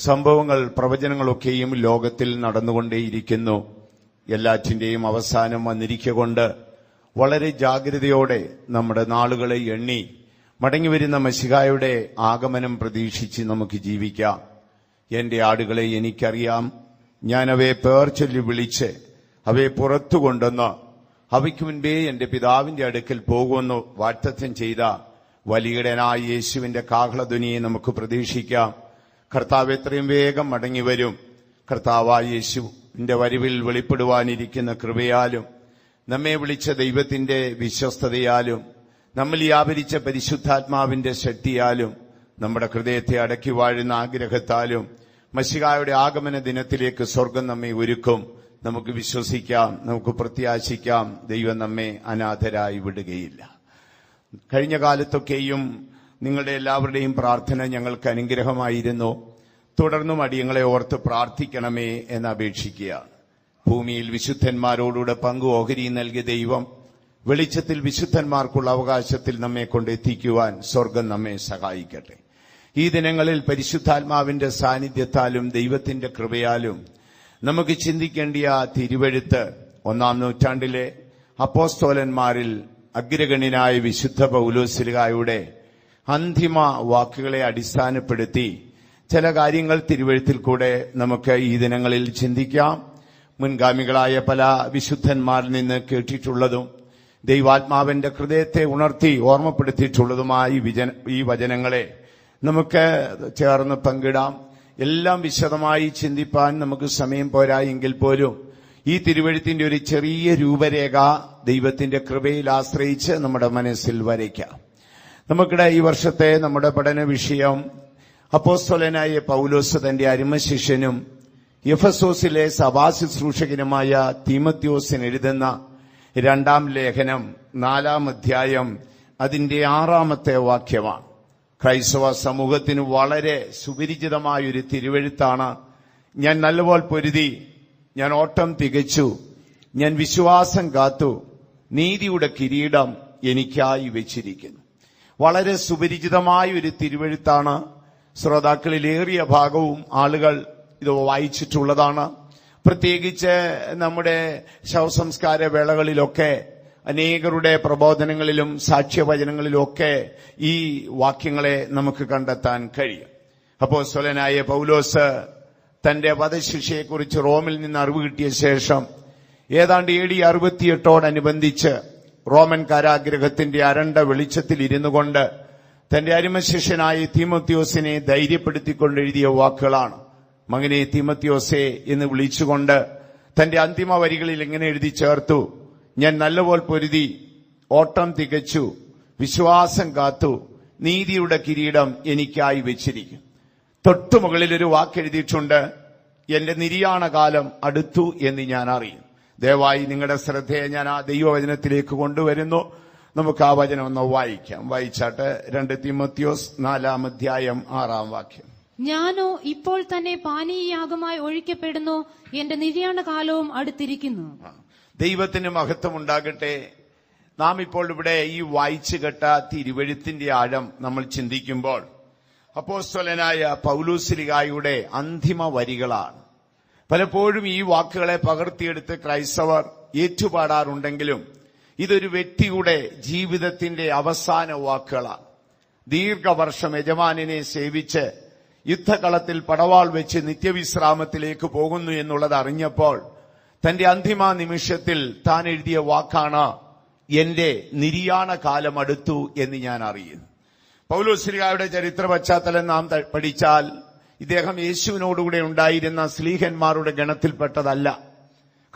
സംഭവങ്ങൾ പ്രവചനങ്ങളൊക്കെയും ലോകത്തിൽ നടന്നുകൊണ്ടേയിരിക്കുന്നു. എല്ലാറ്റിന്റെയും അവസാനം വന്നിരിക്കൊണ്ട് വളരെ ജാഗ്രതയോടെ നമ്മുടെ നാളുകളെ എണ്ണി മടങ്ങിവരുന്ന മഷികായുടെ ആഗമനം പ്രതീക്ഷിച്ച് നമുക്ക് ജീവിക്കാം. എന്റെ ആടുകളെ എനിക്കറിയാം. ഞാൻ അവയെ പേർ ചൊല്ലി വിളിച്ച് അവയെ പുറത്തു കൊണ്ടുവന്ന് അവയ്ക്ക് മുൻപേ എന്റെ പിതാവിന്റെ അടുക്കൽ പോകുമെന്ന് വാറ്റത്വം ചെയ്ത വലിയടനായ യേശുവിന്റെ കാഹളധ്വനിയെ നമുക്ക് പ്രതീക്ഷിക്കാം. കർത്താവ് എത്രയും വേഗം മടങ്ങി വരും. കർത്താവായ യേശുവിന്റെ വരിവിൽ വെളിപ്പെടുവാനിരിക്കുന്ന കൃപയാലും നമ്മെ വിളിച്ച ദൈവത്തിന്റെ വിശ്വസ്തതയാലും നമ്മൾ വ്യാപരിച്ച പരിശുദ്ധാത്മാവിന്റെ ശക്തിയാലും നമ്മുടെ ഹൃദയത്തെ അടക്കി വാഴുന്ന ആഗ്രഹത്താലും മഷികായുടെ ആഗമന ദിനത്തിലേക്ക് സ്വർഗം നമ്മെ ഒരുക്കും. നമുക്ക് വിശ്വസിക്കാം നമുക്ക് പ്രത്യാശിക്കാം. ദൈവം നമ്മെ അനാഥരായി വിടുകയില്ല. കഴിഞ്ഞ കാലത്തൊക്കെയും നിങ്ങളുടെ എല്ലാവരുടെയും പ്രാർത്ഥന ഞങ്ങൾക്ക് അനുഗ്രഹമായിരുന്നു. തുടർന്നും അടിയങ്ങളെ ഓർത്ത് പ്രാർത്ഥിക്കണമേ എന്ന് അപേക്ഷിക്കുകയാണ് ഭൂമിയിൽ വിശുദ്ധന്മാരോടുകൂടെ പങ്കു ഓഹരി നൽകിയ ദൈവം വെളിച്ചത്തിൽ വിശുദ്ധന്മാർക്കുള്ള അവകാശത്തിൽ നമ്മെ കൊണ്ട് എത്തിക്കുവാൻ സ്വർഗം നമ്മെ സഹായിക്കട്ടെ. ഈ ദിനങ്ങളിൽ പരിശുദ്ധാത്മാവിന്റെ സാന്നിധ്യത്താലും ദൈവത്തിന്റെ കൃപയാലും നമുക്ക് ചിന്തിക്കേണ്ടിയ തിരുവഴുത്ത് ഒന്നാം നൂറ്റാണ്ടിലെ അപ്പോസ്തോലന്മാരിൽ അഗ്രഗണ്യനായ വിശുദ്ധ പൗലോസിലുകായുടെ അന്തിമ വാക്കുകളെ അടിസ്ഥാനപ്പെടുത്തി ചില കാര്യങ്ങൾ തിരുവഴുത്തിൽ കൂടെ നമുക്ക് ഈ ദിനങ്ങളിൽ ചിന്തിക്കാം. മുൻഗാമികളായ പല വിശുദ്ധന്മാരിൽ നിന്ന് കേട്ടിട്ടുള്ളതും ദൈവാത്മാവിന്റെ ഹൃദയത്തെ ഉണർത്തി ഓർമ്മപ്പെടുത്തിയിട്ടുള്ളതുമായ ഈ വചനങ്ങളെ നമുക്ക് ചേർന്ന് പങ്കിടാം. എല്ലാം വിശദമായി ചിന്തിപ്പാൻ നമുക്ക് സമയം പോരാ എങ്കിൽ പോലും ഈ തിരുവഴുത്തിന്റെ ഒരു ചെറിയ രൂപരേഖ ദൈവത്തിന്റെ കൃപയിൽ ആശ്രയിച്ച് നമ്മുടെ മനസ്സിൽ വരയ്ക്കാം. നമുക്കിടെ ഈ വർഷത്തെ നമ്മുടെ പഠന വിഷയം അപ്പോസ്തോലനായ പൗലോസ് തന്റെ അരുമശിഷ്യനും എഫസോസിലെ സഭാശുശ്രൂഷകനുമായ തീമത്യോസിന് എഴുതുന്ന രണ്ടാം ലേഖനം നാലാം അധ്യായം അതിന്റെ ആറാമത്തെ വാക്യമാണ്. ക്രൈസ്തവ സമൂഹത്തിന് വളരെ സുപരിചിതമായൊരു തിരുവഴുത്താണ്. ഞാൻ നല്ലപോലെ പൊരുതി ഞാൻ ഓട്ടം തികച്ചു ഞാൻ വിശ്വാസം കാത്തു നീതിയുടെ കിരീടം എനിക്കായി വെച്ചിരിക്കുന്നു. വളരെ സുപരിചിതമായ ഒരു തിരുവഴുത്താണ്. ശ്രോതാക്കളിലേറിയ ഭാഗവും ആളുകൾ ഇത് വായിച്ചിട്ടുള്ളതാണ്. പ്രത്യേകിച്ച് നമ്മുടെ ശവസംസ്കാര വേളകളിലൊക്കെ അനേകരുടെ പ്രബോധനങ്ങളിലും സാക്ഷ്യവചനങ്ങളിലുമൊക്കെ ഈ വാക്യങ്ങളെ നമുക്ക് കണ്ടെത്താൻ കഴിയും. അപ്പോ സ്വലനായ പൗലോസ് തന്റെ വധശിക്ഷയെക്കുറിച്ച് റോമിൽ നിന്ന് അറിവ് കിട്ടിയ ശേഷം ഏതാണ്ട് എ ഡി അറുപത്തിയെട്ടോടനുബന്ധിച്ച് റോമൻ കാരാഗ്രഹത്തിന്റെ അരണ്ട വെളിച്ചത്തിൽ ഇരുന്നു കൊണ്ട് തന്റെ അരിമശിഷ്യനായ തീമത്യോസിനെ ധൈര്യപ്പെടുത്തിക്കൊണ്ട് എഴുതിയ വാക്കുകളാണ്. മകനെ തീമത്യോസെ എന്ന് വിളിച്ചുകൊണ്ട് തന്റെ അന്തിമ വരികളിൽ എങ്ങനെ എഴുതി ചേർത്തു. ഞാൻ നല്ലപോലെ പൊരുതി ഓട്ടം തികച്ചു വിശ്വാസം കാത്തു നീതിയുടെ കിരീടം എനിക്കായി വെച്ചിരിക്കും. തൊട്ടുമുകളിൽ ഒരു വാക്കെഴുതിയിട്ടുണ്ട് എന്റെ നിര്യാണകാലം അടുത്തു എന്ന് ഞാൻ അറിയും. ദയവായി നിങ്ങളുടെ ശ്രദ്ധയെ ഞാൻ ആ ദൈവവചനത്തിലേക്ക് കൊണ്ടുവരുന്നു. നമുക്ക് ആ വചനം ഒന്ന് വായിക്കാം. വായിച്ചാട്ട് രണ്ട് തിമത്യോസ് നാലാം അധ്യായം ആറാം വാക്യം. ഞാനോ ഇപ്പോൾ തന്നെ പാനീയാഗമായി ഒഴിക്കപ്പെടുന്നു. എന്റെ നിര്യാണ കാലവും അടുത്തിരിക്കുന്നു ദൈവത്തിന് മഹത്വം ഉണ്ടാകട്ടെ നാം ഇപ്പോൾ ഇവിടെ ഈ വായിച്ചു കെട്ട തിരുവഴുത്തിന്റെ ആഴം നമ്മൾ ചിന്തിക്കുമ്പോൾ അപ്പോസ്തലനായ പൗലൂസിലികായുടെ അന്തിമ വരികളാണ്. പലപ്പോഴും ഈ വാക്കുകളെ പകർത്തിയെടുത്ത് ക്രൈസ്തവർ ഏറ്റുപാടാറുണ്ടെങ്കിലും ഇതൊരു വ്യക്തിയുടെ ജീവിതത്തിന്റെ അവസാന വാക്കുകളാണ്. ദീർഘവർഷം യജമാനിനെ സേവിച്ച് യുദ്ധകളത്തിൽ പടവാൾ വെച്ച് നിത്യവിശ്രാമത്തിലേക്ക് പോകുന്നു എന്നുള്ളത് അറിഞ്ഞപ്പോൾ തന്റെ അന്തിമ നിമിഷത്തിൽ താൻ എഴുതിയ വാക്കാണ് എന്റെ നിര്യാണ കാലം അടുത്തു എന്ന് ഞാൻ അറിയുന്നു. പൗലോസ്ലികായുടെ ചരിത്ര പശ്ചാത്തലം നാം പഠിച്ചാൽ ഇദ്ദേഹം യേശുവിനോടുകൂടെ ഉണ്ടായിരുന്ന സ്ലീഹന്മാരുടെ ഗണത്തിൽപ്പെട്ടതല്ല.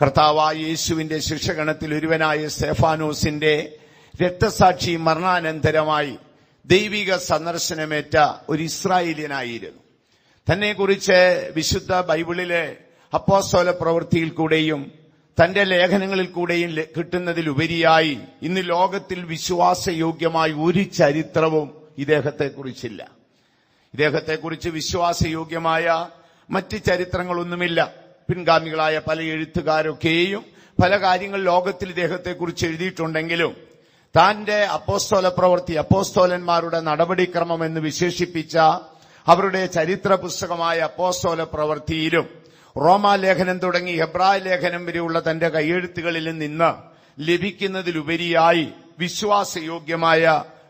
കർത്താവായ യേശുവിന്റെ ശിക്ഷഗണത്തിൽ ഒരുവനായ സേഫാനോസിന്റെ രക്തസാക്ഷി മരണാനന്തരമായി ദൈവിക സന്ദർശനമേറ്റ ഒരു ഇസ്രായേലിയനായിരുന്നു. തന്നെക്കുറിച്ച് വിശുദ്ധ ബൈബിളിലെ അപ്പോസ്തോല പ്രവൃത്തിയിൽ കൂടെയും തന്റെ ലേഖനങ്ങളിൽ കൂടെയും കിട്ടുന്നതിലുപരിയായി ഇന്ന് ലോകത്തിൽ വിശ്വാസയോഗ്യമായ ഒരു ചരിത്രവും ഇദ്ദേഹത്തെക്കുറിച്ചില്ല. ഇദ്ദേഹത്തെക്കുറിച്ച് വിശ്വാസയോഗ്യമായ മറ്റ് ചരിത്രങ്ങളൊന്നുമില്ല. പിൻഗാമികളായ പല എഴുത്തുകാരൊക്കെയും പല കാര്യങ്ങൾ ലോകത്തിൽ ഇദ്ദേഹത്തെക്കുറിച്ച് എഴുതിയിട്ടുണ്ടെങ്കിലും താന്റെ അപ്പോസ്തോല പ്രവൃത്തി അപ്പോസ്തോലന്മാരുടെ നടപടിക്രമം എന്ന് വിശേഷിപ്പിച്ച അവരുടെ ചരിത്ര പുസ്തകമായ അപ്പോസ്തോല പ്രവൃത്തിയിലും റോമാലേഖനം തുടങ്ങി ഹെബ്രായ ലേഖനം വരെയുള്ള തന്റെ കൈയെഴുത്തുകളിൽ നിന്ന് ലഭിക്കുന്നതിലുപരിയായി വിശ്വാസയോഗ്യമായ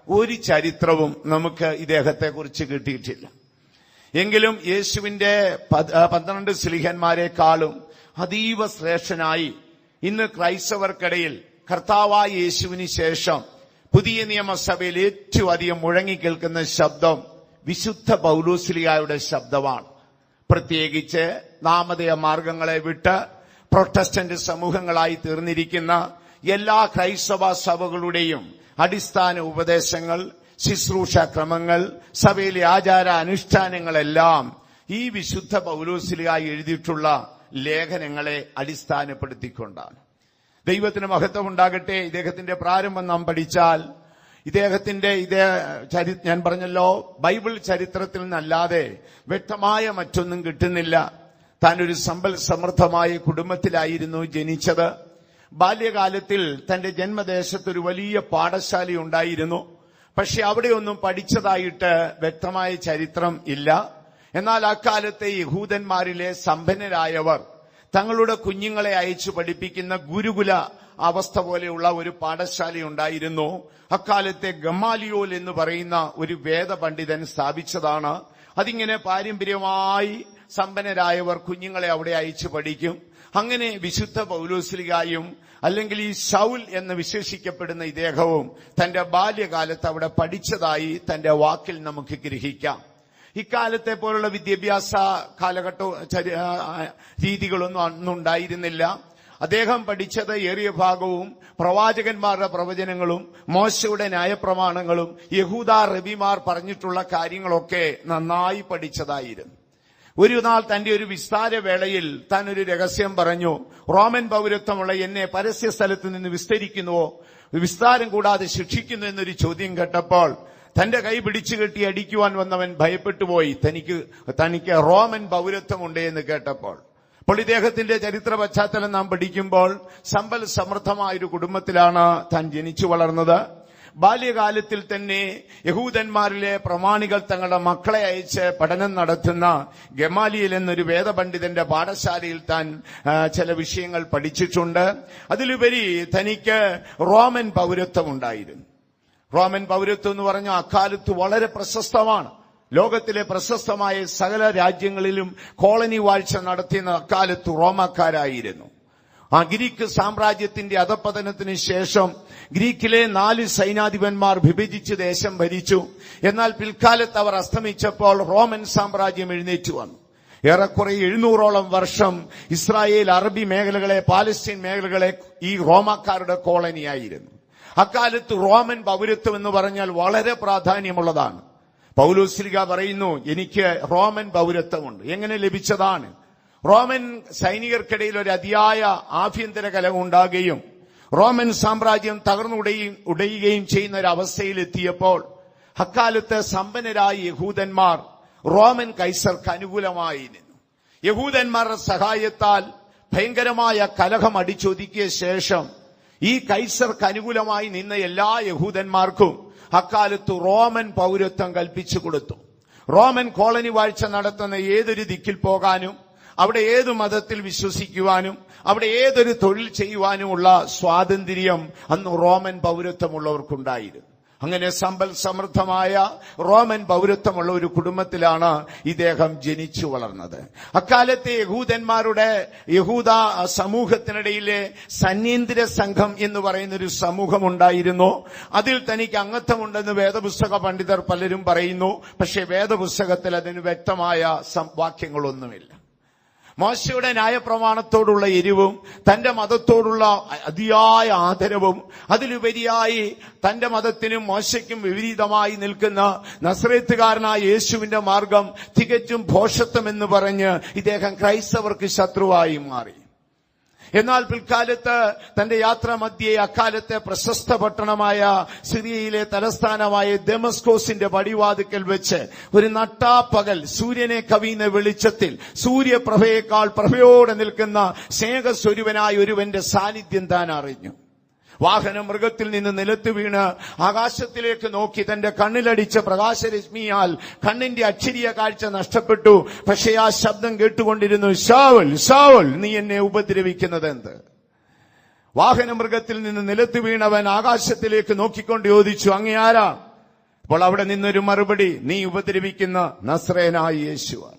ഒരു ചരിത്രവും നമുക്ക് ഇദ്ദേഹത്തെക്കുറിച്ച് കിട്ടിയിട്ടില്ല. എങ്കിലും യേശുവിന്റെ പന്ത്രണ്ട് സ്ലിഹന്മാരെക്കാളും അതീവ ശ്രേഷ്ഠനായി ഇന്ന് ക്രൈസ്തവർക്കിടയിൽ കർത്താവായ യേശുവിന് ശേഷം പുതിയ നിയമസഭയിൽ ഏറ്റവും അധികം മുഴങ്ങിക്കേൾക്കുന്ന ശബ്ദം വിശുദ്ധ പൗലോസ്ലിയായുടെ ശബ്ദമാണ്. പ്രത്യേകിച്ച് നാമതയ മാർഗങ്ങളെ വിട്ട് പ്രൊട്ടസ്റ്റന്റ് സമൂഹങ്ങളായി തീർന്നിരിക്കുന്ന എല്ലാ ക്രൈസ്തവ സഭകളുടെയും അടിസ്ഥാന ഉപദേശങ്ങൾ ശുശ്രൂഷ ക്രമങ്ങൾ സഭയിലെ ആചാര അനുഷ്ഠാനങ്ങളെല്ലാം ഈ വിശുദ്ധ പൗലോസിലായി എഴുതിയിട്ടുള്ള ലേഖനങ്ങളെ അടിസ്ഥാനപ്പെടുത്തിക്കൊണ്ടാണ്. ദൈവത്തിന് മഹത്വം ഉണ്ടാകട്ടെ ഇദ്ദേഹത്തിന്റെ പ്രാരംഭം നാം പഠിച്ചാൽ ഇദ്ദേഹത്തിന്റെ ഇതേ ചരി ഞാൻ പറഞ്ഞല്ലോ ബൈബിൾ ചരിത്രത്തിൽ നിന്നല്ലാതെ വ്യക്തമായ മറ്റൊന്നും കിട്ടുന്നില്ല. താൻ ഒരു സമ്പൽ സമൃദ്ധമായ കുടുംബത്തിലായിരുന്നു ജനിച്ചത്. ബാല്യകാലത്തിൽ തന്റെ ജന്മദേശത്ത് ഒരു വലിയ പാഠശാല ഉണ്ടായിരുന്നു. പക്ഷെ അവിടെയൊന്നും പഠിച്ചതായിട്ട് വ്യക്തമായ ചരിത്രം ഇല്ല. എന്നാൽ അക്കാലത്തെ യഹൂദന്മാരിലെ സമ്പന്നരായവർ തങ്ങളുടെ കുഞ്ഞുങ്ങളെ അയച്ചു പഠിപ്പിക്കുന്ന ഗുരുകുല അവസ്ഥ പോലെയുള്ള ഒരു പാഠശാല ഉണ്ടായിരുന്നു. അക്കാലത്തെ ഗമാലിയോൽ എന്ന് പറയുന്ന ഒരു വേദ പണ്ഡിതൻ സ്ഥാപിച്ചതാണ്. അതിങ്ങനെ പാരമ്പര്യമായി സമ്പന്നരായവർ കുഞ്ഞുങ്ങളെ അവിടെ അയച്ചു പഠിക്കും. അങ്ങനെ വിശുദ്ധ പൗലോസ്ലികായും അല്ലെങ്കിൽ ഈ ഷൗൽ എന്ന് വിശേഷിക്കപ്പെടുന്ന ഇദ്ദേഹവും തന്റെ ബാല്യകാലത്ത് അവിടെ പഠിച്ചതായി തന്റെ വാക്കിൽ നമുക്ക് ഗ്രഹിക്കാം. ഇക്കാലത്തെ പോലുള്ള വിദ്യാഭ്യാസ കാലഘട്ട രീതികളൊന്നും അന്നുണ്ടായിരുന്നില്ല. അദ്ദേഹം പഠിച്ചത് ഏറിയ ഭാഗവും പ്രവാചകന്മാരുടെ പ്രവചനങ്ങളും മോശയുടെ ന്യായപ്രമാണങ്ങളും യഹൂദ റബിമാർ പറഞ്ഞിട്ടുള്ള കാര്യങ്ങളൊക്കെ നന്നായി പഠിച്ചതായിരുന്നു. ഒരു നാൾ തന്റെ ഒരു വിസ്താര വേളയിൽ താൻ ഒരു രഹസ്യം പറഞ്ഞു. റോമൻ പൗരത്വമുള്ള എന്നെ പരസ്യ സ്ഥലത്ത് നിന്ന് വിസ്തരിക്കുന്നുവോ? വിസ്താരം കൂടാതെ ശിക്ഷിക്കുന്നു എന്നൊരു ചോദ്യം കേട്ടപ്പോൾ തന്റെ കൈ പിടിച്ചു കെട്ടി അടിക്കുവാൻ വന്നവൻ ഭയപ്പെട്ടുപോയി. തനിക്ക് തനിക്ക് റോമൻ പൗരത്വമുണ്ട് എന്ന് കേട്ടപ്പോൾ. അപ്പോൾ ഇദ്ദേഹത്തിന്റെ ചരിത്ര പശ്ചാത്തലം നാം പഠിക്കുമ്പോൾ സമ്പൽ സമൃദ്ധമായ ഒരു കുടുംബത്തിലാണ് താൻ ജനിച്ചു വളർന്നത്. ബാല്യകാലത്തിൽ തന്നെ യഹൂദന്മാരിലെ പ്രമാണികൾ തങ്ങളുടെ മക്കളെ അയച്ച് പഠനം നടത്തുന്ന ഗമാലിയൽ എന്നൊരു വേദപണ്ഡിതന്റെ പാഠശാലയിൽ താൻ ചില വിഷയങ്ങൾ പഠിച്ചിട്ടുണ്ട്. അതിലുപരി തനിക്ക് റോമൻ പൗരത്വം ഉണ്ടായിരുന്നു. റോമൻ പൗരത്വം എന്ന് പറഞ്ഞാൽ അക്കാലത്ത് വളരെ പ്രശസ്തമാണ്. ലോകത്തിലെ പ്രശസ്തമായ സകല രാജ്യങ്ങളിലും കോളനി വാഴ്ച നടത്തിയ അക്കാലത്ത് റോമക്കാരായിരുന്നു. ആ ഗ്രീക്ക് സാമ്രാജ്യത്തിന്റെ അധപ്പതനത്തിന് ശേഷം ഗ്രീക്കിലെ നാല് സൈനാധിപന്മാർ വിഭജിച്ച് ദേശം ഭരിച്ചു. എന്നാൽ പിൽക്കാലത്ത് അവർ അസ്തമിച്ചപ്പോൾ റോമൻ സാമ്രാജ്യം എഴുന്നേറ്റു വന്നു. ഏറെക്കുറെ എഴുന്നൂറോളം വർഷം ഇസ്രായേൽ അറബി മേഖലകളെ പാലസ്തീൻ മേഖലകളെ ഈ റോമാക്കാരുടെ കോളനിയായിരുന്നു. അക്കാലത്ത് റോമൻ പൗരത്വം എന്ന് പറഞ്ഞാൽ വളരെ പ്രാധാന്യമുള്ളതാണ്. പൗലോസ്ലിക പറയുന്നു എനിക്ക് റോമൻ പൗരത്വമുണ്ട്. എങ്ങനെ ലഭിച്ചതാണ്? റോമൻ സൈനികർക്കിടയിൽ ഒരു അതിയായ ആഭ്യന്തര കലഹം ഉണ്ടാകുകയും റോമൻ സാമ്രാജ്യം തകർന്നുടയും ഉടയുകയും ചെയ്യുന്ന ഒരു അവസ്ഥയിലെത്തിയപ്പോൾ അക്കാലത്ത് സമ്പന്നരായ യഹൂദന്മാർ റോമൻ കൈസർക്ക് അനുകൂലമായി നിന്നു. യഹൂദന്മാരുടെ സഹായത്താൽ ഭയങ്കരമായ കലഹം അടിച്ചൊതുക്കിയ ശേഷം ഈ കൈസർക്ക് അനുകൂലമായി നിന്ന എല്ലാ യഹൂദന്മാർക്കും അക്കാലത്ത് റോമൻ പൗരത്വം കൽപ്പിച്ചു കൊടുത്തു. റോമൻ കോളനി വാഴ്ച നടത്തുന്ന ഏതൊരു ദിക്കിൽ പോകാനും അവിടെ ഏത് മതത്തിൽ വിശ്വസിക്കുവാനും അവിടെ ഏതൊരു തൊഴിൽ ചെയ്യുവാനുമുള്ള സ്വാതന്ത്ര്യം അന്ന് റോമൻ പൗരത്വമുള്ളവർക്കുണ്ടായിരുന്നു. അങ്ങനെ സമ്പൽ സമൃദ്ധമായ റോമൻ പൗരത്വമുള്ള ഒരു കുടുംബത്തിലാണ് ഇദ്ദേഹം ജനിച്ചു വളർന്നത്. അക്കാലത്തെ യഹൂദന്മാരുടെ യഹൂദ സമൂഹത്തിനിടയിലെ സന്യന്തിര സംഘം എന്ന് പറയുന്ന ഒരു സമൂഹം ഉണ്ടായിരുന്നു അതിൽ തനിക്ക് അംഗത്വമുണ്ടെന്ന് വേദപുസ്തക പണ്ഡിതർ പലരും പറയുന്നു. പക്ഷേ വേദപുസ്തകത്തിൽ അതിന് വ്യക്തമായ വാക്യങ്ങളൊന്നുമില്ല. മോശയുടെ ന്യായപ്രമാണത്തോടുള്ള എരിവും തന്റെ മതത്തോടുള്ള അതിയായ ആദരവും അതിലുപരിയായി തന്റെ മതത്തിനും മോശയ്ക്കും വിപരീതമായി നിൽക്കുന്ന നസ്രേത്തുകാരനായ യേശുവിന്റെ മാർഗം തികച്ചും ഭോഷത്വം എന്ന് പറഞ്ഞ് ഇദ്ദേഹം ക്രൈസ്തവർക്ക് ശത്രുവായി മാറി. എന്നാൽ പിൽക്കാലത്ത് തന്റെ യാത്ര മധ്യേ അക്കാലത്തെ പ്രശസ്ത പട്ടണമായ സിറിയയിലെ തലസ്ഥാനമായ ദമസ്കോസിന്റെ പടിവാതുക്കൽ വെച്ച് ഒരു നട്ടാപ്പകൽ സൂര്യനെ കവിയുന്ന വെളിച്ചത്തിൽ സൂര്യപ്രഭയേക്കാൾ പ്രഭയോടെ നിൽക്കുന്ന സ്നേഹസ്വരൂപനായ ഒരുവന്റെ സാന്നിധ്യം താൻ അറിഞ്ഞു വാഹന മൃഗത്തിൽ നിന്ന് നിലത്ത് വീണ് ആകാശത്തിലേക്ക് നോക്കി തന്റെ കണ്ണിലടിച്ച പ്രകാശരശ്മിയാൽ കണ്ണിന്റെ അക്ഷരീയ കാഴ്ച നഷ്ടപ്പെട്ടു. പക്ഷേ ആ ശബ്ദം കേട്ടുകൊണ്ടിരുന്നു ഷാവൽ ഷാവൽ നീ എന്നെ ഉപദ്രവിക്കുന്നത് എന്ത്? വാഹന മൃഗത്തിൽ നിന്ന് നിലത്ത് വീണവൻ ആകാശത്തിലേക്ക് നോക്കിക്കൊണ്ട് ചോദിച്ചു അങ്ങേ ആരാ? അപ്പോൾ അവിടെ നിന്നൊരു മറുപടി നീ ഉപദ്രവിക്കുന്ന നസ്രേനായ യേശുവാണ്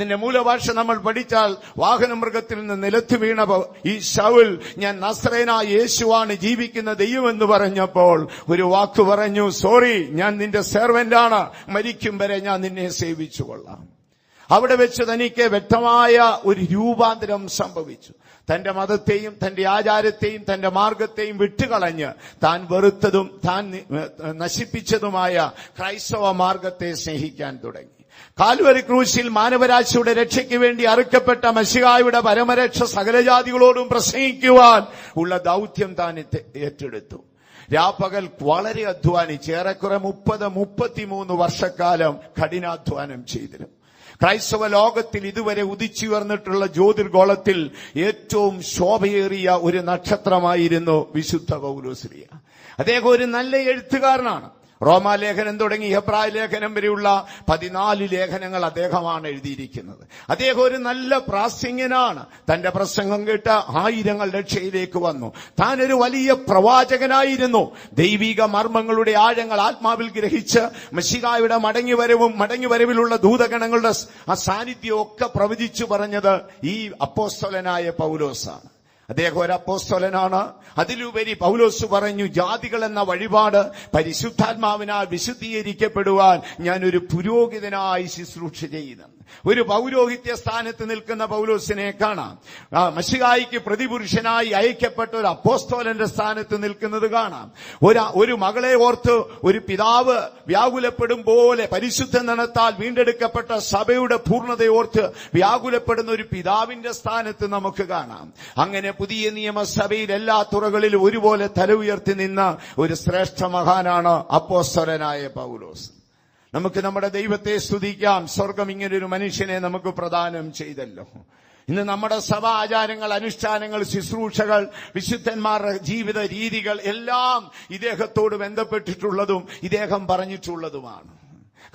ഇതിന്റെ മൂലഭാഷ നമ്മൾ പഠിച്ചാൽ വാഹന മൃഗത്തിൽ നിന്ന് നിലത്ത് വീണ ഈ ഷൗൽ ഞാൻ നസ്രേന യേശുവാണ് ജീവിക്കുന്ന ദൈവമെന്ന് പറഞ്ഞപ്പോൾ ഒരു വാക്ക് പറഞ്ഞു സോറി ഞാൻ നിന്റെ സെർവന്റാണ് മരിക്കും വരെ ഞാൻ നിന്നെ സേവിച്ചു കൊള്ളാം അവിടെ വെച്ച് തനിക്ക് വ്യക്തമായ ഒരു രൂപാന്തരം സംഭവിച്ചു. തന്റെ മതത്തെയും തന്റെ ആചാരത്തെയും തന്റെ മാർഗത്തെയും വിട്ടുകളഞ്ഞ് താൻ വെറുത്തതും താൻ നശിപ്പിച്ചതുമായ ക്രൈസ്തവ മാർഗത്തെ സ്നേഹിക്കാൻ തുടങ്ങി. കാൽവരി ക്രൂശിൽ മാനവരാശിയുടെ രക്ഷയ്ക്ക് വേണ്ടി അറുക്കപ്പെട്ട മഷികായുടെ പരമരക്ഷ സകലജാതികളോടും പ്രസംഗിക്കുവാൻ ഉള്ള ദൗത്യം താൻ ഏറ്റെടുത്തു. രാപ്പകൽ വളരെ അധ്വാനിച്ച് ഏറെക്കുറെ മുപ്പത് മുപ്പത്തിമൂന്ന് വർഷക്കാലം കഠിനാധ്വാനം ചെയ്തിരുന്നു. ക്രൈസ്തവ ലോകത്തിൽ ഇതുവരെ ഉദിച്ചുയർന്നിട്ടുള്ള ജ്യോതിർഗോളത്തിൽ ഏറ്റവും ശോഭയേറിയ ഒരു നക്ഷത്രമായിരുന്നു വിശുദ്ധ പൗലോസ്ലിയ അദ്ദേഹം ഒരു നല്ല എഴുത്തുകാരനാണ്. റോമാലേഖനം തുടങ്ങി ഹെബ്രായ ലേഖനം വരെയുള്ള പതിനാല് ലേഖനങ്ങൾ അദ്ദേഹമാണ് എഴുതിയിരിക്കുന്നത്. അദ്ദേഹം ഒരു നല്ല പ്രാസ്യങ്ങനാണ് തന്റെ പ്രസംഗം കേട്ട് ആയിരങ്ങൾ രക്ഷയിലേക്ക് വന്നു. താൻ ഒരു വലിയ പ്രവാചകനായിരുന്നു. ദൈവിക മർമ്മങ്ങളുടെ ആഴങ്ങൾ ആത്മാവിൽ ഗ്രഹിച്ച് മഷികായുടെ മടങ്ങിവരവും മടങ്ങിവരവിലുള്ള ദൂതഗണങ്ങളുടെ ആ സാന്നിധ്യമൊക്കെ പ്രവചിച്ചു പറഞ്ഞത് ഈ അപ്പോസ്തലനായ പൗലോസാണ്. അദ്ദേഹം ഒരു അപ്പോസ്തോലനാണ്. അതിലുപരി പൗലോസ് പറഞ്ഞു ജാതികൾ എന്ന വഴിപാട് പരിശുദ്ധാത്മാവിനാൽ വിശുദ്ധീകരിക്കപ്പെടുവാൻ ഞാൻ ഒരു പുരോഹിതനായി ശുശ്രൂഷ ചെയ്യുന്നു. ഒരു പൗരോഹിത്യ സ്ഥാനത്ത് നിൽക്കുന്ന പൗലോസിനെ കാണാം. മഷികായിക്ക് പ്രതിപുരുഷനായി അയക്കപ്പെട്ട ഒരു അപ്പോസ്തോലന്റെ സ്ഥാനത്ത് നിൽക്കുന്നത് കാണാം. ഒരു ഒരു മകളെ ഓർത്ത് ഒരു പിതാവ് വ്യാകുലപ്പെടും പോലെ പരിശുദ്ധ നടത്താൽ വീണ്ടെടുക്കപ്പെട്ട സഭയുടെ പൂർണതയോർത്ത് വ്യാകുലപ്പെടുന്ന ഒരു പിതാവിന്റെ സ്ഥാനത്ത് നമുക്ക് കാണാം. അങ്ങനെ പുതിയ നിയമസഭയിൽ എല്ലാ തുറകളിലും ഒരുപോലെ തല ഉയർത്തി നിന്ന ഒരു ശ്രേഷ്ഠ മഹാനാണ് അപ്പോസ്തോലനായ പൗലോസ്. നമുക്ക് നമ്മുടെ ദൈവത്തെ സ്തുതിക്കാം. സ്വർഗം ഇങ്ങനൊരു മനുഷ്യനെ നമുക്ക് പ്രദാനം ചെയ്തല്ലോ. ഇന്ന് നമ്മുടെ സഭ ആചാരങ്ങൾ അനുഷ്ഠാനങ്ങൾ ശുശ്രൂഷകൾ വിശുദ്ധന്മാരുടെ ജീവിത രീതികൾ എല്ലാം ഇദ്ദേഹത്തോട് ബന്ധപ്പെട്ടിട്ടുള്ളതും ഇദ്ദേഹം പറഞ്ഞിട്ടുള്ളതുമാണ്.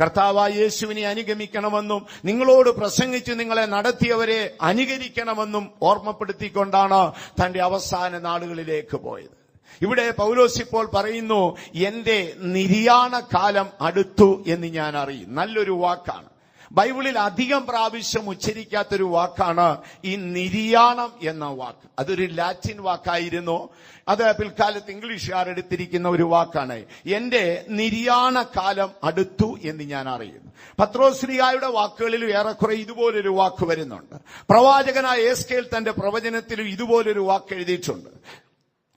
കർത്താവായ യേശുവിനെ അനുഗമിക്കണമെന്നും നിങ്ങളോട് പ്രസംഗിച്ച് നിങ്ങളെ നടത്തിയവരെ അനുകരിക്കണമെന്നും ഓർമ്മപ്പെടുത്തിക്കൊണ്ടാണ് തന്റെ അവസാന നാളുകളിലേക്ക് പോയത്. ഇവിടെ പൗലോസ് ഇപ്പോൾ പറയുന്നു എന്റെ നിര്യാണ കാലം അടുത്തു എന്ന് ഞാൻ അറിയും. നല്ലൊരു വാക്കാണ്. ബൈബിളിൽ അധികം പ്രാവശ്യം ഉച്ചരിക്കാത്തൊരു വാക്കാണ് ഈ നിര്യാണം എന്ന വാക്ക്. അതൊരു ലാറ്റിൻ വാക്കായിരുന്നു. അത് പിൽക്കാലത്ത് ഇംഗ്ലീഷുകാർ എടുത്തിരിക്കുന്ന ഒരു വാക്കാണ്. എന്റെ നിര്യാണ കാലം അടുത്തു എന്ന് ഞാൻ അറിയുന്നു. പത്രോശ്രീയായുടെ വാക്കുകളിലും ഏറെക്കുറെ ഇതുപോലൊരു വാക്ക് വരുന്നുണ്ട്. പ്രവാചകനായ എസ്കേൽ തന്റെ പ്രവചനത്തിലും ഇതുപോലൊരു വാക്ക് എഴുതിയിട്ടുണ്ട്.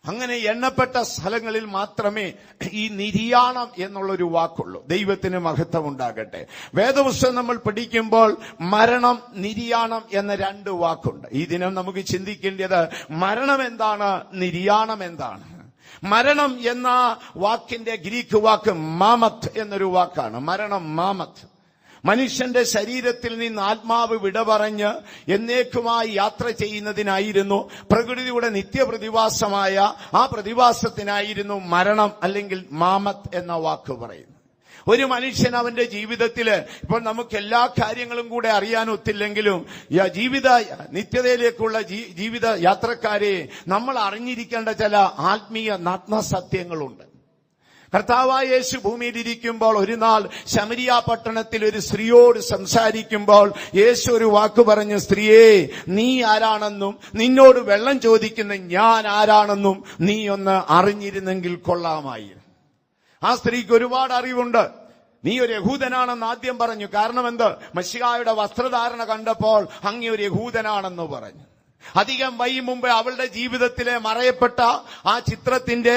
അങ്ങനെ എണ്ണപ്പെട്ട സ്ഥലങ്ങളിൽ മാത്രമേ ഈ നിര്യാണം എന്നുള്ളൊരു വാക്കുള്ളൂ. ദൈവത്തിന് മഹത്വം ഉണ്ടാകട്ടെ വേദപുസ്തകം നമ്മൾ പഠിക്കുമ്പോൾ മരണം നിര്യാണം എന്ന രണ്ട് വാക്കുണ്ട്. ഈ ദിനം നമുക്ക് ചിന്തിക്കേണ്ടത് മരണം എന്താണ് നിര്യാണം എന്താണ്? മരണം എന്ന വാക്കിന്റെ ഗ്രീക്ക് വാക്ക് മാമത്ത് എന്നൊരു വാക്കാണ്. മരണം മാമത്ത്. മനുഷ്യന്റെ ശരീരത്തിൽ നിന്ന് ആത്മാവ് വിട പറഞ്ഞ് എന്നേക്കുമായി യാത്ര ചെയ്യുന്നതിനായിരുന്നു പ്രകൃതിയുടെ നിത്യപ്രതിഭാസമായ ആ പ്രതിഭാസത്തിനായിരുന്നു മരണം അല്ലെങ്കിൽ മാമത്ത് എന്ന വാക്ക് പറയുന്നത്. ഒരു മനുഷ്യൻ അവന്റെ ജീവിതത്തിൽ ഇപ്പോൾ നമുക്ക് എല്ലാ കാര്യങ്ങളും കൂടെ യ- ജീവിത നിത്യതയിലേക്കുള്ള ജീവിത യാത്രക്കാരെ നമ്മൾ അറിഞ്ഞിരിക്കേണ്ട ചില ആത്മീയ നഗ്ന സത്യങ്ങളുണ്ട് കർത്താവായ യേശു ഭൂമിയിലിരിക്കുമ്പോൾ ഒരു നാൾ ശമരിയ പട്ടണത്തിൽ ഒരു സ്ത്രീയോട് സംസാരിക്കുമ്പോൾ യേശു ഒരു വാക്ക് പറഞ്ഞു സ്ത്രീയെ നീ ആരാണെന്നും നിന്നോട് വെള്ളം ചോദിക്കുന്ന ഞാൻ ആരാണെന്നും നീ ഒന്ന് അറിഞ്ഞിരുന്നെങ്കിൽ കൊള്ളാമായി. ആ സ്ത്രീക്ക് ഒരുപാട് അറിവുണ്ട്. നീ ഒരു യഹൂദനാണെന്ന് ആദ്യം പറഞ്ഞു. കാരണം എന്ത്? മഷികായുടെ വസ്ത്രധാരണ കണ്ടപ്പോൾ അങ്ങി ഒരു യഹൂദനാണെന്ന് പറഞ്ഞു. അധികം വൈകി മുമ്പ് അവളുടെ ജീവിതത്തിലെ മറയപ്പെട്ട ആ ചിത്രത്തിന്റെ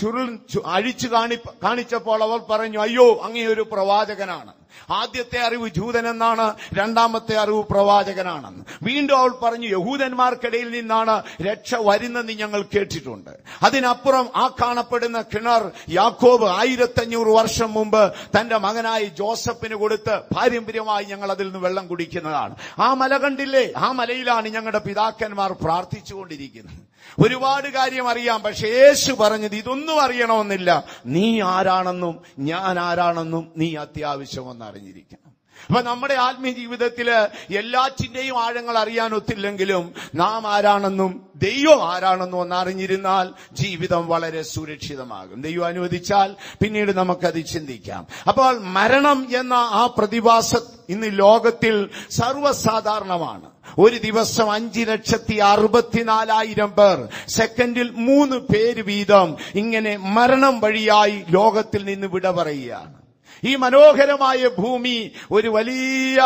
ചുരുൾ അഴിച്ചു കാണി കാണിച്ചപ്പോൾ അവൾ പറഞ്ഞു അയ്യോ അങ്ങേ ഒരു പ്രവാചകനാണ്. ആദ്യത്തെ അറിവ് ജൂതനെന്നാണ് രണ്ടാമത്തെ അറിവ് പ്രവാചകനാണെന്ന്. വീണ്ടും അവൾ പറഞ്ഞു യഹൂദന്മാർക്കിടയിൽ നിന്നാണ് രക്ഷ വരുന്നെന്ന് ഞങ്ങൾ കേട്ടിട്ടുണ്ട്. അതിനപ്പുറം ആ കാണപ്പെടുന്ന കിണർ യാക്കോബ് ആയിരത്തഞ്ഞൂറ് വർഷം മുമ്പ് തന്റെ മകനായി ജോസഫിന് കൊടുത്ത് പാരമ്പര്യമായി ഞങ്ങൾ അതിൽ നിന്ന് വെള്ളം കുടിക്കുന്നതാണ്. ആ മല കണ്ടില്ലേ? ആ മലയിലാണ് ഞങ്ങളുടെ പിതാക്കന്മാർ പ്രാർത്ഥിച്ചുകൊണ്ടിരിക്കുന്നത്. ഒരുപാട് കാര്യം അറിയാം പക്ഷെ യേശു പറഞ്ഞത് ഇതൊന്നും അറിയണമെന്നില്ല. നീ ആരാണെന്നും ഞാൻ ആരാണെന്നും നീ അത്യാവശ്യമെന്ന് അറിഞ്ഞിരിക്കണം. അപ്പൊ നമ്മുടെ ആത്മീയ ജീവിതത്തിൽ എല്ലാറ്റിന്റെയും ആഴങ്ങൾ അറിയാൻ ഒത്തില്ലെങ്കിലും നാം ആരാണെന്നും ദൈവം ആരാണെന്നും ഒന്ന് അറിഞ്ഞിരുന്നാൽ ജീവിതം വളരെ സുരക്ഷിതമാകും. ദൈവം അനുവദിച്ചാൽ പിന്നീട് നമുക്കത് ചിന്തിക്കാം. അപ്പോൾ മരണം എന്ന ആ പ്രതിഭാസ ഇന്ന് ലോകത്തിൽ സർവസാധാരണമാണ്. ഒരു ദിവസം അഞ്ച് ലക്ഷത്തി അറുപത്തിനാലായിരം പേർ സെക്കൻഡിൽ മൂന്ന് പേര് വീതം ഇങ്ങനെ മരണം വഴിയായി ലോകത്തിൽ നിന്ന് വിട പറയുകയാണ്. ഈ മനോഹരമായ ഭൂമി ഒരു വലിയ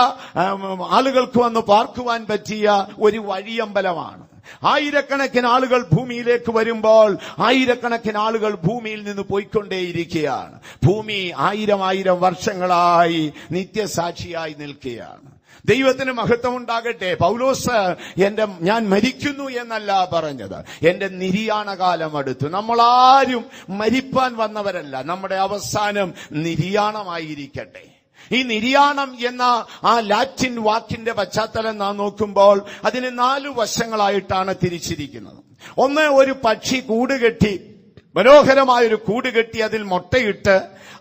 ആളുകൾക്ക് വന്ന് പാർക്കുവാൻ പറ്റിയ ഒരു വഴിയമ്പലമാണ്. ആയിരക്കണക്കിന് ആളുകൾ ഭൂമിയിലേക്ക് വരുമ്പോൾ ആയിരക്കണക്കിന് ആളുകൾ ഭൂമിയിൽ നിന്ന് പോയിക്കൊണ്ടേയിരിക്കുകയാണ്. ഭൂമി ആയിരം ആയിരം വർഷങ്ങളായി നിത്യസാക്ഷിയായി നിൽക്കുകയാണ്. ദൈവത്തിന് മഹത്വം ഉണ്ടാകട്ടെ പൗലോസ് എന്റെ ഞാൻ മരിക്കുന്നു എന്നല്ല പറഞ്ഞത്. എന്റെ നിര്യാണ കാലം അടുത്തു. നമ്മളാരും മരിപ്പാൻ വന്നവരല്ല. നമ്മുടെ അവസാനം നിര്യാണമായിരിക്കട്ടെ. ഈ നിര്യാണം എന്ന ആ ലാറ്റിൻ വാക്കിന്റെ പശ്ചാത്തലം നാം നോക്കുമ്പോൾ അതിന് നാലു വശങ്ങളായിട്ടാണ് തിരിച്ചിരിക്കുന്നത്. ഒന്ന് ഒരു പക്ഷി കൂടുകെട്ടി മനോഹരമായൊരു കൂട് കെട്ടി അതിൽ മുട്ടയിട്ട്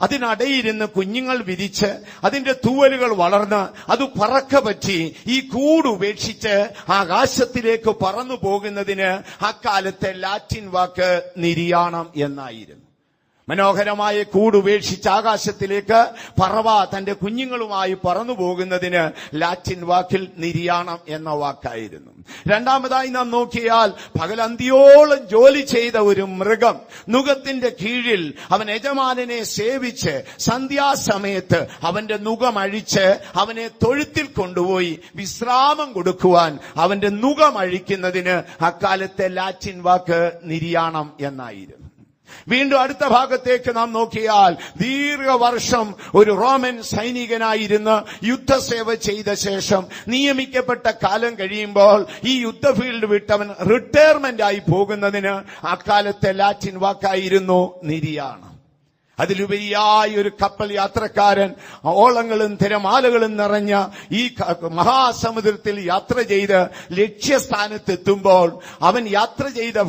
അതിനടയിരുന്ന് കുഞ്ഞുങ്ങൾ വിരിച്ച് അതിന്റെ തൂവലുകൾ വളർന്ന് അത് പറക്ക പറ്റി ഈ കൂട് ഉപേക്ഷിച്ച് ആകാശത്തിലേക്ക് പറന്നു പോകുന്നതിന് അക്കാലത്തെ ലാറ്റിൻ വാക്ക് നിര്യാണം എന്നായിരുന്നു. മനോഹരമായ കൂടുപേക്ഷിച്ച് ആകാശത്തിലേക്ക് പറവ തന്റെ കുഞ്ഞുങ്ങളുമായി പറന്നു പോകുന്നതിന് ലാറ്റിൻ വാക്കിൽ നിര്യാണം എന്ന വാക്കായിരുന്നു. രണ്ടാമതായി നാം നോക്കിയാൽ പകലന്തിയോളം ജോലി ചെയ്ത ഒരു മൃഗം നുഖത്തിന്റെ കീഴിൽ അവൻ യജമാനനെ സേവിച്ച് സന്ധ്യാസമയത്ത് അവന്റെ നുഖമഴിച്ച് അവനെ തൊഴുത്തിൽ കൊണ്ടുപോയി വിശ്രാമം കൊടുക്കുവാൻ അവന്റെ നുഖമഴിക്കുന്നതിന് അക്കാലത്തെ ലാറ്റിൻ വാക്ക് നിര്യാണം എന്നായിരുന്നു. വീണ്ടും അടുത്ത ഭാഗത്തേക്ക് നാം നോക്കിയാൽ ദീർഘവർഷം ഒരു റോമൻ സൈനികനായിരുന്ന് യുദ്ധസേവ ചെയ്ത ശേഷം നിയമിക്കപ്പെട്ട കാലം കഴിയുമ്പോൾ ഈ യുദ്ധ ഫീൽഡ് വിട്ടവൻ റിട്ടയർമെന്റ് ആയി പോകുന്നതിന് അക്കാലത്തെ ലാറ്റിൻ വാക്കായിരുന്നു നിര്യാണം. അതിലുപരിയായി ഒരു കപ്പൽ യാത്രക്കാരൻ ഓളങ്ങളും തിരമാലകളും നിറഞ്ഞ ഈ മഹാസമുദ്രത്തിൽ യാത്ര ചെയ്ത് ലക്ഷ്യസ്ഥാനത്തെത്തുമ്പോൾ അവൻ യാത്ര ചെയ്ത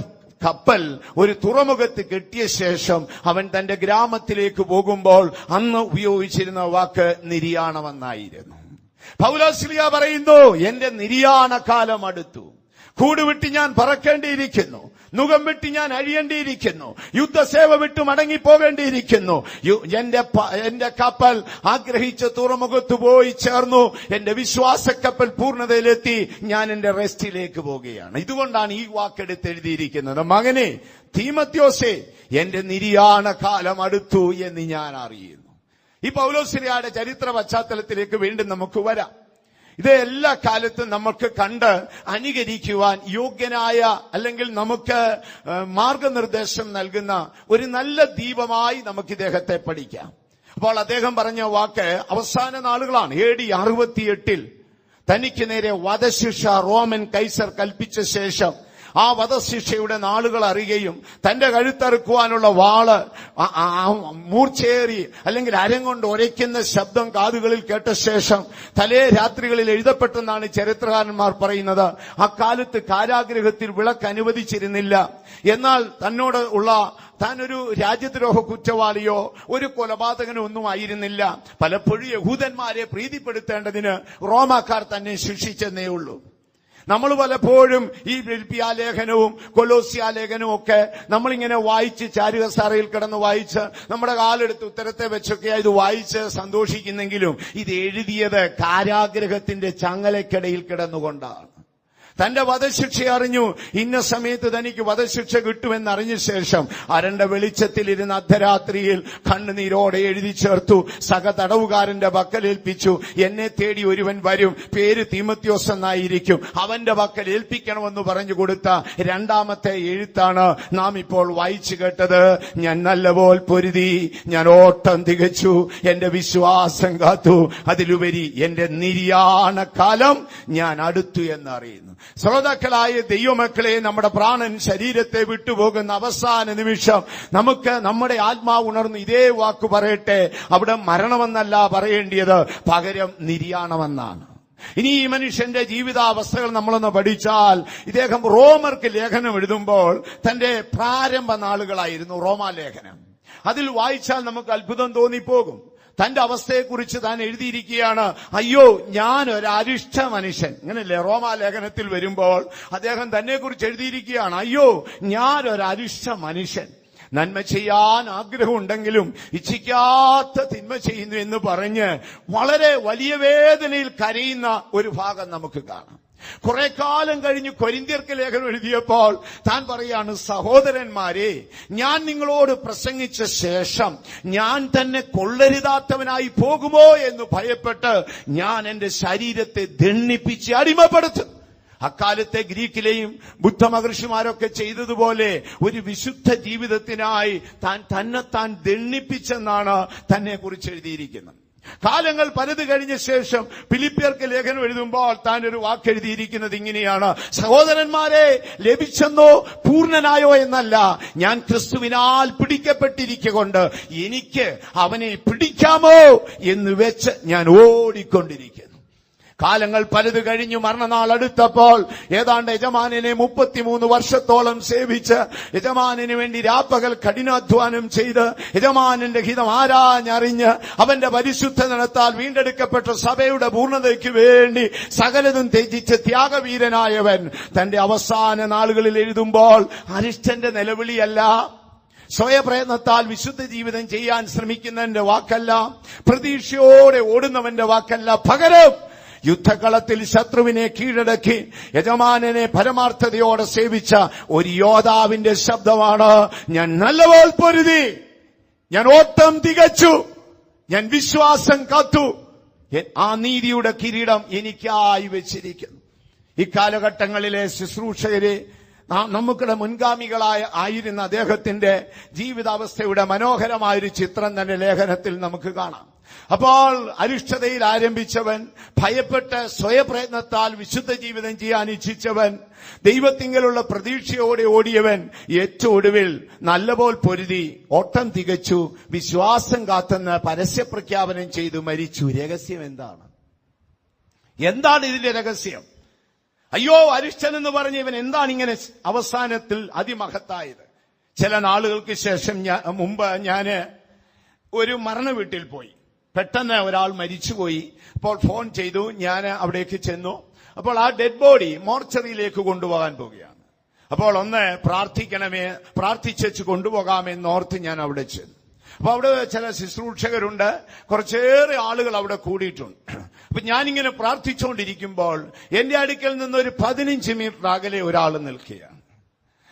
കപ്പൽ ഒരു തുറമുഖത്ത് കെട്ടിയ ശേഷം അവൻ തന്റെ ഗ്രാമത്തിലേക്ക് പോകുമ്പോൾ അന്ന് ഉപയോഗിച്ചിരുന്ന വാക്ക് നിര്യാണമെന്നായിരുന്നു. പൗലോസ്ലിയ പറയുന്നു എന്റെ നിര്യാണ കാലം അടുത്തു കൂടുവിട്ട് ഞാൻ പറക്കേണ്ടിയിരിക്കുന്നു. നുകം വിട്ട് ഞാൻ അഴിയേണ്ടിയിരിക്കുന്നു. യുദ്ധസേവ വിട്ട് മടങ്ങിപ്പോകേണ്ടിയിരിക്കുന്നു. എന്റെ എന്റെ കപ്പൽ ആഗ്രഹിച്ച തുറമുഖത്ത് പോയി ചേർന്നു. എന്റെ വിശ്വാസ കപ്പൽ പൂർണതയിലെത്തി. ഞാൻ എന്റെ റെസ്റ്റിലേക്ക് പോവുകയാണ് ഇതുകൊണ്ടാണ് ഈ വാക്കെടുത്ത് എഴുതിയിരിക്കുന്നത്. മകനെ തീമത്യോസേ എന്റെ നിര്യാണ കാലം അടുത്തു എന്ന് ഞാൻ അറിയുന്നു. ഈ പൗലോസിരിയുടെ ചരിത്ര പശ്ചാത്തലത്തിലേക്ക് വീണ്ടും നമുക്ക് വരാം. ഇത് എല്ലാ കാലത്തും നമുക്ക് കണ്ട് അനുകരിക്കുവാൻ യോഗ്യനായ അല്ലെങ്കിൽ നമുക്ക് മാർഗനിർദ്ദേശം നൽകുന്ന ഒരു നല്ല ദീപമായി നമുക്ക് ഇദ്ദേഹത്തെ പഠിക്കാം. അപ്പോൾ അദ്ദേഹം പറഞ്ഞ വാക്ക് അവസാന നാളുകളാണ്. എ ഡി അറുപത്തിയെട്ടിൽ തനിക്ക് നേരെ വധശിക്ഷ റോമൻ കൈസർ കൽപ്പിച്ച ശേഷം ആ വധശിക്ഷയുടെ നാളുകൾ അറിയുകയും തന്റെ കഴുത്തറുക്കുവാനുള്ള വാൾ മൂർച്ചയേറി അല്ലെങ്കിൽ അരം കൊണ്ട് ഒരയ്ക്കുന്ന ശബ്ദം കാതുകളിൽ കേട്ട ശേഷം തലേ രാത്രികളിൽ എഴുതപ്പെട്ടെന്നാണ് ചരിത്രകാരന്മാർ പറയുന്നത്. അക്കാലത്ത് കാരാഗ്രഹത്തിൽ വിളക്ക് അനുവദിച്ചിരുന്നില്ല. എന്നാൽ തന്നോട് ഉള്ള താൻ ഒരു രാജ്യദ്രോഹ കുറ്റവാളിയോ ഒരു കൊലപാതകനോ ഒന്നും ആയിരുന്നില്ല. പലപ്പോഴും യഹൂദന്മാരെ പ്രീതിപ്പെടുത്തേണ്ടതിന് റോമാക്കാർ തന്നെ ശിക്ഷിച്ചെന്നേ ഉള്ളൂ. നമ്മൾ പലപ്പോഴും ഈ ഫിലിപ്പിയ ലേഖനവും ലേഖനവും ഒക്കെ നമ്മളിങ്ങനെ വായിച്ച് ചാരുകസാറയിൽ കിടന്ന് വായിച്ച് നമ്മുടെ കാലെടുത്ത് ഉത്തരത്തെ വെച്ചൊക്കെ ഇത് വായിച്ച് സന്തോഷിക്കുന്നെങ്കിലും ഇത് എഴുതിയത് കാരാഗ്രഹത്തിന്റെ ചങ്ങലക്കിടയിൽ കിടന്നുകൊണ്ടാണ്. തന്റെ വധശിക്ഷ അറിഞ്ഞു. ഇന്ന സമയത്ത് തനിക്ക് വധശിക്ഷ കിട്ടുമെന്ന് അറിഞ്ഞ ശേഷം അരണ്ട വെളിച്ചത്തിൽ ഇരുന്ന അർദ്ധരാത്രിയിൽ കണ്ണുനീരോടെ എഴുതി ചേർത്തു. സക തടവുകാരന്റെ പക്കലേൽപ്പിച്ചു എന്നെ തേടി ഒരുവൻ വരും. പേര് തീമത്യോസ് എന്നായിരിക്കും. അവന്റെ പക്കൽ ഏൽപ്പിക്കണമെന്ന് പറഞ്ഞു കൊടുത്ത രണ്ടാമത്തെ എഴുത്താണ് നാം ഇപ്പോൾ വായിച്ചു കേട്ടത്. ഞാൻ നല്ലപോൽ പൊരുതി. ഞാൻ ഓട്ടം തികച്ചു. എന്റെ വിശ്വാസം കാത്തു. അതിലുപരി എന്റെ നിര്യാണ കാലം ഞാൻ അടുത്തു എന്നറിയുന്നു ശ്രോതാക്കളായ ദൈവമക്കളെ നമ്മുടെ പ്രാണൻ ശരീരത്തെ വിട്ടുപോകുന്ന അവസാന നിമിഷം നമുക്ക് നമ്മുടെ ആത്മാവ് ഉണർന്ന് ഇതേ വാക്ക് പറയട്ടെ. അവിടെ മരണമെന്നല്ല പറയേണ്ടിയത്. പകരം നിര്യാണമെന്നാണ്. ഇനി ഈ മനുഷ്യന്റെ ജീവിതാവസ്ഥകൾ നമ്മളൊന്ന് പഠിച്ചാൽ ഇദ്ദേഹം റോമർക്ക് ലേഖനം എഴുതുമ്പോൾ തന്റെ പ്രാരംഭ നാളുകളായിരുന്നു റോമാലേഖനം. അതിൽ വായിച്ചാൽ നമുക്ക് അത്ഭുതം തോന്നിപ്പോകും. തന്റെ അവസ്ഥയെക്കുറിച്ച് താൻ എഴുതിയിരിക്കുകയാണ് അയ്യോ ഞാൻ ഒരു അരിഷ്ട മനുഷ്യൻ. ഇങ്ങനല്ലേ റോമാലേഖനത്തിൽ വരുമ്പോൾ അദ്ദേഹം തന്നെക്കുറിച്ച് എഴുതിയിരിക്കുകയാണ് അയ്യോ ഞാൻ ഒരു അരിഷ്ട മനുഷ്യൻ. നന്മ ചെയ്യാൻ ആഗ്രഹമുണ്ടെങ്കിലും ഇച്ഛിക്കാത്ത തിന്മ ചെയ്യുന്നു എന്ന് പറഞ്ഞ് വളരെ വലിയ വേദനയിൽ കരയുന്ന ഒരു ഭാഗം നമുക്ക് കാണാം. കുറെ കാലം കഴിഞ്ഞ് കൊരിന്തിയർക്ക് ലേഖനം എഴുതിയപ്പോൾ താൻ പറയാണ് സഹോദരന്മാരെ ഞാൻ നിങ്ങളോട് പ്രസംഗിച്ച ശേഷം ഞാൻ തന്നെ കൊള്ളരുതാത്തവനായി പോകുമോ എന്ന് ഭയപ്പെട്ട് ഞാൻ എന്റെ ശരീരത്തെ ദണ്ണിപ്പിച്ച് അടിമപ്പെടുത്തും. അക്കാലത്തെ ഗ്രീക്കിലെയും ബുദ്ധമഹർഷിമാരൊക്കെ ചെയ്തതുപോലെ ഒരു വിശുദ്ധ ജീവിതത്തിനായി താൻ തന്നെത്താൻ ദണ്ണിപ്പിച്ചെന്നാണ് തന്നെ കുറിച്ച് എഴുതിയിരിക്കുന്നത്. കാലങ്ങൾ പലത് കഴിഞ്ഞ ശേഷം ഫിലിപ്പിയർക്ക് ലേഖനം എഴുതുമ്പോൾ താൻ ഒരു വാക്ക് എഴുതിയിരിക്കുന്നത് ഇങ്ങനെയാണ്. സഹോദരന്മാരെ ലഭിച്ചെന്നോ പൂർണനായോ എന്നല്ല ഞാൻ ക്രിസ്തുവിനാൽ പിടിക്കപ്പെട്ടിരിക്കൊണ്ട് എനിക്ക് അവനെ പിടിക്കാമോ എന്ന് വെച്ച് ഞാൻ ഓടിക്കൊണ്ടിരിക്കുന്നു. കാലങ്ങൾ പലത് കഴിഞ്ഞു മരണനാൾ അടുത്തപ്പോൾ ഏതാണ്ട് യജമാനെ മുപ്പത്തിമൂന്ന് വർഷത്തോളം സേവിച്ച് യജമാനു വേണ്ടി രാപ്പകൽ കഠിനാധ്വാനം ചെയ്ത് യജമാനന്റെ ഹിതം ആരാഞ്ഞറിഞ്ഞ് അവന്റെ പരിശുദ്ധ നടത്താൽ വീണ്ടെടുക്കപ്പെട്ട സഭയുടെ പൂർണതയ്ക്ക് വേണ്ടി സകലതും ത്യജിച്ച് ത്യാഗവീരനായവൻ തന്റെ അവസാന നാളുകളിൽ എഴുതുമ്പോൾ അരിഷ്ടന്റെ നിലവിളിയല്ല. സ്വയപ്രയത്നത്താൽ വിശുദ്ധ ജീവിതം ചെയ്യാൻ ശ്രമിക്കുന്നവന്റെ വാക്കല്ല. പ്രതീക്ഷയോടെ ഓടുന്നവന്റെ വാക്കല്ല. പകരം യുദ്ധകളത്തിൽ ശത്രുവിനെ കീഴടക്കി യജമാനനെ പരമാർത്ഥതയോടെ സേവിച്ച ഒരു യോദ്ധാവിന്റെ ശബ്ദമാണ് ഞാൻ നല്ലപോൽ പൊരുതി. ഞാൻ ഓട്ടം തികച്ചു. ഞാൻ വിശ്വാസം കാത്തു. ആ നീതിയുടെ കിരീടം എനിക്കായി വെച്ചിരിക്കുന്നു. ഇക്കാലഘട്ടങ്ങളിലെ ശുശ്രൂഷകരെ നമുക്കുടെ മുൻഗാമികളായ ആയിരുന്ന അദ്ദേഹത്തിന്റെ ജീവിതാവസ്ഥയുടെ മനോഹരമായൊരു ചിത്രം തന്നെ ലേഖനത്തിൽ നമുക്ക് കാണാം. അപ്പോൾ അരിഷ്ടതയിൽ ആരംഭിച്ചവൻ ഭയപ്പെട്ട് സ്വയപ്രയത്നത്താൽ വിശുദ്ധ ജീവിതം ചെയ്യാൻ ഇച്ഛിച്ചവൻ ദൈവത്തിങ്കലുള്ള പ്രതീക്ഷയോടെ ഓടിയവൻ ഏറ്റവും ഒടുവിൽ നല്ലപോൽ പൊരുതി ഓട്ടം തികച്ചു വിശ്വാസം കാത്തെന്ന് പരസ്യപ്രഖ്യാപനം ചെയ്തു മരിച്ചു. രഹസ്യം എന്താണ്? എന്താണ് ഇതിന്റെ രഹസ്യം? അയ്യോ അരിഷ്ടൻ എന്ന് പറഞ്ഞ ഇവൻ എന്താണ് ഇങ്ങനെ അവസാനത്തിൽ അതിമഹത്തായത്? ചില നാളുകൾക്ക് ശേഷം മുമ്പ് ഞാൻ ഒരു മരണ വീട്ടിൽ പോയി. പെട്ടെന്ന് ഒരാൾ മരിച്ചുപോയി. അപ്പോൾ ഫോൺ ചെയ്തു. ഞാൻ അവിടേക്ക് ചെന്നു. അപ്പോൾ ആ ഡെഡ് ബോഡി മോർച്ചറിയിലേക്ക് കൊണ്ടുപോകാൻ പോവുകയാണ്. അപ്പോൾ ഒന്ന് പ്രാർത്ഥിക്കണമേ പ്രാർത്ഥിച്ചു കൊണ്ടുപോകാമെന്ന് ഓർത്ത് ഞാൻ അവിടെ ചെന്നു. അപ്പൊ അവിടെ ചില ശുശ്രൂഷകരുണ്ട്. കുറച്ചേറെ ആളുകൾ അവിടെ കൂടിയിട്ടുണ്ട്. അപ്പൊ ഞാനിങ്ങനെ പ്രാർത്ഥിച്ചുകൊണ്ടിരിക്കുമ്പോൾ എന്റെ അടുക്കൽ നിന്ന് ഒരു പതിനഞ്ച് മീറ്റർ അകലെ ഒരാൾ നിൽക്കുകയാണ്.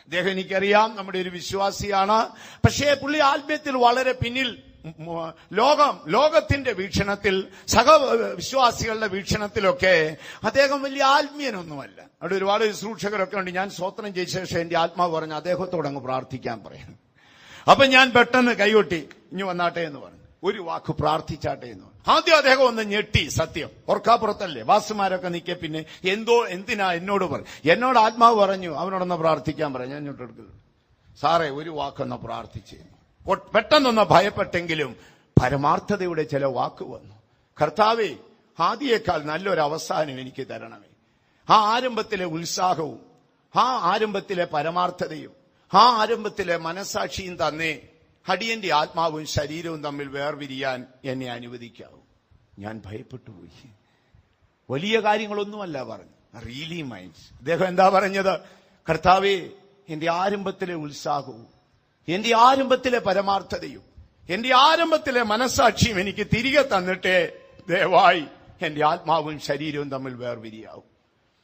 അദ്ദേഹം എനിക്കറിയാം നമ്മുടെ ഒരു വിശ്വാസിയാണ്. പക്ഷേ പുള്ളി ആത്മീയത്തിൽ വളരെ പിന്നിൽ ലോകം ലോകത്തിന്റെ വീക്ഷണത്തിൽ സഹ വിശ്വാസികളുടെ വീക്ഷണത്തിലൊക്കെ അദ്ദേഹം വലിയ ആത്മീയനൊന്നുമല്ല. അവിടെ ഒരുപാട് ശുശ്രൂഷകരൊക്കെ ഉണ്ട്. ഞാൻ സ്വോത്രം ചെയ്ത ശേഷം എന്റെ ആത്മാവ് പറഞ്ഞു അദ്ദേഹത്തോട് അങ്ങ് പ്രാർത്ഥിക്കാൻ പറയുന്നു അപ്പൊ ഞാൻ പെട്ടെന്ന് കൈകൊട്ടി ഇനി വന്നാട്ടെ എന്ന് പറഞ്ഞു. ഒരു വാക്ക് പ്രാർത്ഥിച്ചാട്ടെ എന്ന് പറഞ്ഞു. ആദ്യം അദ്ദേഹം ഒന്ന് ഞെട്ടി സത്യം. ഓർക്കാപ്പുറത്തല്ലേ? വാസുമാരൊക്കെ നിൽക്കെ പിന്നെ എന്തോ എന്തിനാ എന്നോട് പറഞ്ഞു എന്നോട് ആത്മാവ് പറഞ്ഞു അവനോടൊന്ന് പ്രാർത്ഥിക്കാൻ പറഞ്ഞു ഞാൻ ഇങ്ങോട്ട് എടുക്കുന്നു സാറേ ഒരു വാക്കൊന്ന് പ്രാർത്ഥിച്ചു. പെട്ടെന്നൊന്ന് ഭയപ്പെട്ടെങ്കിലും പരമാർത്ഥതയുടെ ചില വാക്ക് വന്നു. കർത്താവെ ആദ്യേക്കാൾ നല്ലൊരു അവസാനം എനിക്ക് തരണമേ. ആ ആരംഭത്തിലെ ഉത്സാഹവും ആ ആരംഭത്തിലെ പരമാർത്ഥതയും ആ ആരംഭത്തിലെ മനസാക്ഷിയും തന്നെ അടിയന്റെ ആത്മാവും ശരീരവും തമ്മിൽ വേർപിരിയാൻ എന്നെ അനുവദിക്കാവൂ. ഞാൻ ഭയപ്പെട്ടു പോയി. വലിയ കാര്യങ്ങളൊന്നുമല്ല പറഞ്ഞു. റീലി മൈൻഡ്സ് അദ്ദേഹം എന്താ പറഞ്ഞത്? കർത്താവേ എന്റെ ആരംഭത്തിലെ ഉത്സാഹവും എന്റെ ആരംഭത്തിലെ പരമാർത്ഥതയും എന്റെ ആരംഭത്തിലെ മനസാക്ഷിയും എനിക്ക് തിരികെ തന്നിട്ട് ദയവായി എന്റെ ആത്മാവും ശരീരവും തമ്മിൽ വേർപിരിയാവും.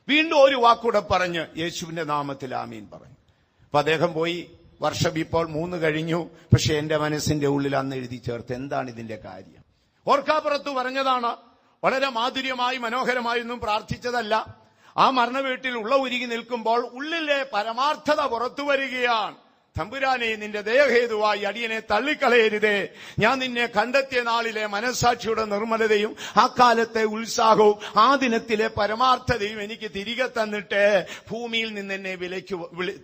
വീണ്ടും ഒരു വാക്കൂടെ പറഞ്ഞ് യേശുവിന്റെ നാമത്തിൽ ആമീൻ പറഞ്ഞു അപ്പൊ അദ്ദേഹം പോയി വർഷം ഇപ്പോൾ മൂന്ന് കഴിഞ്ഞു പക്ഷെ എന്റെ മനസ്സിന്റെ ഉള്ളിൽ അന്ന് എഴുതി ചേർത്ത് എന്താണ് ഇതിന്റെ കാര്യം? ഓർക്കാപ്പുറത്ത് പറഞ്ഞതാണ് വളരെ മാധുര്യമായി മനോഹരമായി ഒന്നും പ്രാർത്ഥിച്ചതല്ല. ആ മരണവീട്ടിൽ ഉള്ള ഉരുകി നിൽക്കുമ്പോൾ ഉള്ളിലെ പരമാർത്ഥത പുറത്തു വരികയാണ്. തമ്പുരാനെ നിന്റെ ദേഹേതുവായി അടിയനെ തള്ളിക്കളയരുതേ. ഞാൻ നിന്നെ കണ്ടെത്തിയ നാളിലെ മനസാക്ഷിയുടെ നിർമ്മലതയും ആ കാലത്തെ ഉത്സാഹവും ആ ദിനത്തിലെ പരമാർത്ഥതയും എനിക്ക് തിരികെ തന്നിട്ട് ഭൂമിയിൽ നിന്ന് എന്നെ വിലയ്ക്ക്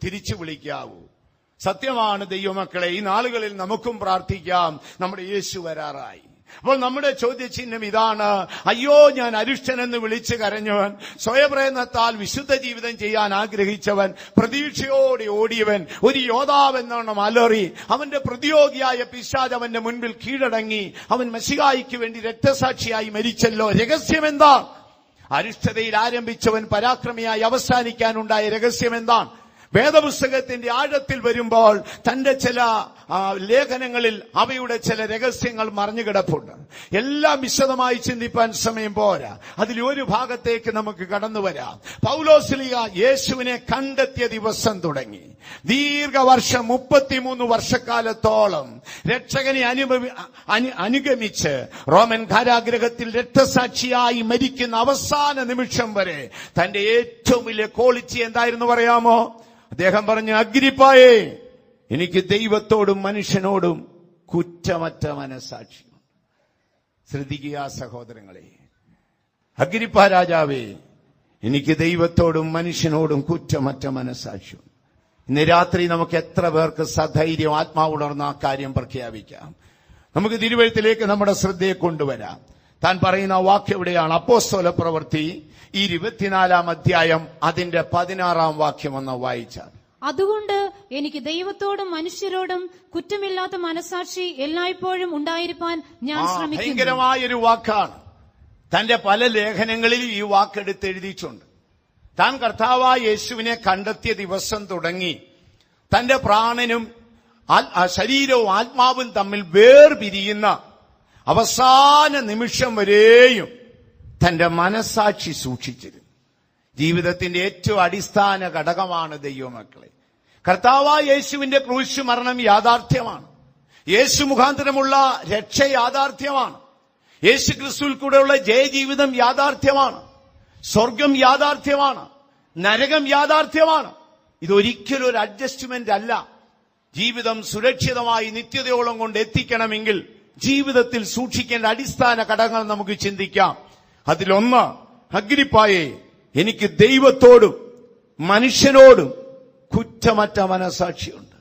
തിരിച്ചു വിളിക്കാവൂ. സത്യമാണ് ദൈവമക്കളെ ഈ നാളുകളിൽ നമുക്കും പ്രാർത്ഥിക്കാം. നമ്മുടെ യേശു വരാറായി. അപ്പോൾ നമ്മുടെ ചോദ്യചിഹ്നം ഇതാണ്. അയ്യോ ഞാൻ അരിഷ്ടനെന്ന് വിളിച്ചു കരഞ്ഞവൻ സ്വയപ്രയത്നത്താൽ വിശുദ്ധ ജീവിതം ചെയ്യാൻ ആഗ്രഹിച്ചവൻ പ്രതീക്ഷയോടെ ഓടിയവൻ ഒരു യോദ്ധാവെന്നോണം അലറി അവന്റെ പ്രതിയോഗിയായ പിശാജ് അവന്റെ മുൻപിൽ കീഴടങ്ങി. അവൻ മസികായിക്ക് വേണ്ടി രക്തസാക്ഷിയായി മരിച്ചല്ലോ. രഹസ്യം എന്താ? അരിഷ്ടതയിൽ ആരംഭിച്ചവൻ പരാക്രമിയായി അവസാനിക്കാനുണ്ടായ രഹസ്യം എന്താണ് വേദപുസ്തകത്തിന്റെ ആഴത്തിൽ വരുമ്പോൾ തന്റെ ചില ലേഖനങ്ങളിൽ അവയുടെ ചില രഹസ്യങ്ങൾ മറിഞ്ഞു കിടപ്പുണ്ട്. എല്ലാം വിശദമായി ചിന്തിപ്പാൻ സമയം പോരാ. അതിൽ ഒരു ഭാഗത്തേക്ക് നമുക്ക് കടന്നു വരാം. പൗലോസ്ലിയ യേശുവിനെ കണ്ടെത്തിയ ദിവസം തുടങ്ങി. ദീർഘവർഷം മുപ്പത്തിമൂന്ന് വർഷക്കാലത്തോളം രക്ഷകനെ അനുഭവി അനുഗമിച്ച് റോമൻ കാരാഗ്രഹത്തിൽ രക്തസാക്ഷിയായി മരിക്കുന്ന അവസാന നിമിഷം വരെ തന്റെ ഏറ്റവും വലിയ ക്വാളിറ്റി എന്തായിരുന്നു പറയാമോ? അദ്ദേഹം പറഞ്ഞു അഗ്രിപ്പായേ എനിക്ക് ദൈവത്തോടും മനുഷ്യനോടും കുറ്റമറ്റ മനസാക്ഷിയുണ്ട് ശ്രദ്ധിക്കുക സഹോദരങ്ങളെ. അഗ്രിപ്പ രാജാവേ എനിക്ക് ദൈവത്തോടും മനുഷ്യനോടും കുറ്റമറ്റ മനസാക്ഷിയുണ്ട് ഇന്ന് രാത്രി നമുക്ക് എത്ര പേർക്ക് സധൈര്യം ആത്മാവുണർന്ന ആ കാര്യം പ്രഖ്യാപിക്കാം. നമുക്ക് തിരുവഴുത്തിലേക്ക് നമ്മുടെ ശ്രദ്ധയെ കൊണ്ടുവരാം. താൻ പറയുന്ന വാക്ക് എവിടെയാണ്? അപ്പോസ്തോല പ്രവൃത്തി ഇരുപത്തിനാലാം അധ്യായം അതിന്റെ പതിനാറാം വാക്യം ഒന്ന് വായിച്ചാൽ. അതുകൊണ്ട് എനിക്ക് ദൈവത്തോടും മനുഷ്യരോടും കുറ്റമില്ലാത്ത മനസാക്ഷി എല്ലായ്പ്പോഴും ഉണ്ടായിരിക്കാൻ ഞാൻ ശ്രമിക്കുന്നു. ഭയങ്കരമായൊരു വാക്കാണ്. തന്റെ പല ലേഖനങ്ങളിലും ഈ വാക്കെടുത്ത് എഴുതിയിട്ടുണ്ട് താൻ കർത്താവായ യേശുവിനെ കണ്ടെത്തിയ ദിവസം തുടങ്ങി തന്റെ പ്രാണനും ശരീരവും ആത്മാവും തമ്മിൽ വേർപിരിയുന്ന അവസാന നിമിഷം വരെയും തന്റെ മനസാക്ഷി സൂക്ഷിച്ചിരുന്നു. ജീവിതത്തിന്റെ ഏറ്റവും അടിസ്ഥാന ഘടകമാണ് ദൈവമക്കളെ. കർത്താവായ യേശുവിന്റെ ക്രൂശ് മരണം യാഥാർത്ഥ്യമാണ്. യേശു മുഖാന്തരമുള്ള രക്ഷ യാഥാർത്ഥ്യമാണ്. യേശു ക്രിസ്തുവിൽ കൂടെയുള്ള ജയജീവിതം യാഥാർത്ഥ്യമാണ്. സ്വർഗം യാഥാർത്ഥ്യമാണ്. നരകം യാഥാർത്ഥ്യമാണ്. ഇതൊരിക്കലും ഒരു അഡ്ജസ്റ്റ്മെന്റ് അല്ല. ജീവിതം സുരക്ഷിതമായി നിത്യതയോളം കൊണ്ട് എത്തിക്കണമെങ്കിൽ ജീവിതത്തിൽ സൂക്ഷിക്കേണ്ട അടിസ്ഥാന ഘടകങ്ങൾ നമുക്ക് ചിന്തിക്കാം. അതിലൊന്ന് അഗ്നിപ്പായെ എനിക്ക് ദൈവത്തോടും മനുഷ്യനോടും കുറ്റമറ്റ മനസാക്ഷിയുണ്ട്.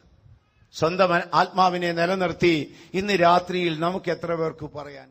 സ്വന്തം ആത്മാവിനെ നിലനിർത്തി ഇന്ന് രാത്രിയിൽ നമുക്ക് എത്ര പേർക്ക് പറയാൻ